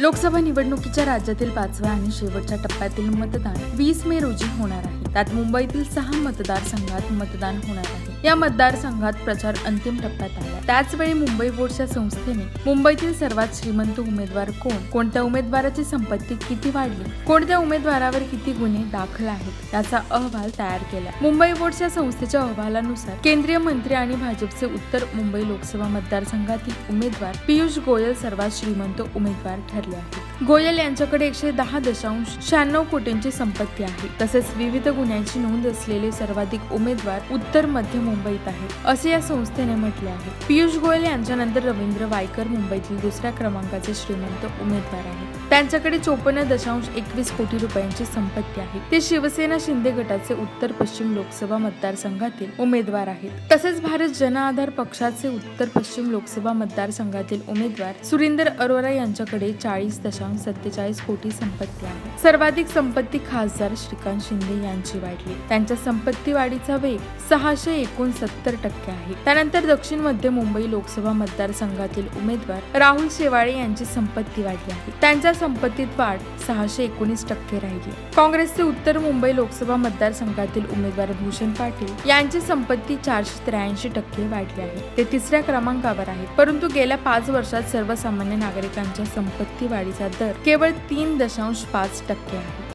लोकसभा निवडणुकीच्या राज्यातील पाचव्या आणि शेवटच्या टप्प्यातील मतदान वीस मे रोजी होणार आहे. त्यात मुंबईतील सहा मतदारसंघात मतदान होणार आहे. या मतदारसंघात प्रचार अंतिम टप्प्यात आला. त्याचवेळी मुंबई बोर्डच्या संस्थेने मुंबईतील सर्वात श्रीमंत उमेदवार कोण? कोणत्या उमेदवाराची संपत्ती किती वाढली? कोणत्या उमेदवारावर किती गुन्हे दाखल आहेत? याचा अहवाल तयार केला. मुंबई बोर्डच्या संस्थेच्या अहवालानुसार केंद्रीय मंत्री आणि भाजपचे उत्तर मुंबई लोकसभा मतदारसंघातील उमेदवार पियुष गोयल सर्वात श्रीमंत उमेदवार ठरले आहेत. गोयल यांच्याकडे एकशे दहा दशांश शहाण्णव कोटींची संपत्ती आहे. तसेच विविध गुन्ह्यांची नोंद असलेले सर्वाधिक उमेदवार उत्तर मध्य मुंबईत आहेत असे या संस्थेने म्हटले आहे. पियुष गोयल यांच्यानंतर रवींद्र वायकर मुंबईतील दुसऱ्या क्रमांकाचे श्रीमंत उमेदवार आहेत. त्यांच्याकडे चोपन्न दशांश एकवीस कोटी रुपयांची संपत्ती आहे. ते शिवसेना शिंदे गटाचे उत्तर पश्चिम लोकसभा मतदारसंघातील उमेदवार आहेत. तसेच भारत जन आधार पक्षाचे उत्तर पश्चिम लोकसभा मतदारसंघातील उमेदवार सुरेंद्र अरोरा यांच्याकडे चाळीस दशांश सत्तेचाळीस कोटी संपत्ती आहे. सर्वाधिक संपत्ती खासदार श्रीकांत शिंदे यांची वाढली. त्यांच्या संपत्ती वाढीचा वेग सहाशे एकोणसत्तर टक्के आहे. त्यानंतर दक्षिण मध्य मुंबई लोकसभा मतदारसंघातील उमेदवार राहुल शेवाळे यांची संपत्ती वाढली आहे. त्यांच्या संपत्तीत वाढ सहाशे एकोणीस टक्के राहिली. काँग्रेसचे उत्तर मुंबई लोकसभा मतदारसंघातील उमेदवार भूषण पाटील यांची संपत्ती चारशे त्र्याऐंशी टक्के वाढली आहे. ते तिसऱ्या क्रमांकावर आहेत. परंतु गेल्या पाच वर्षात सर्वसामान्य नागरिकांच्या संपत्ती वाढीचा दर केवळ तीन दशांश पाच टक्के आहे.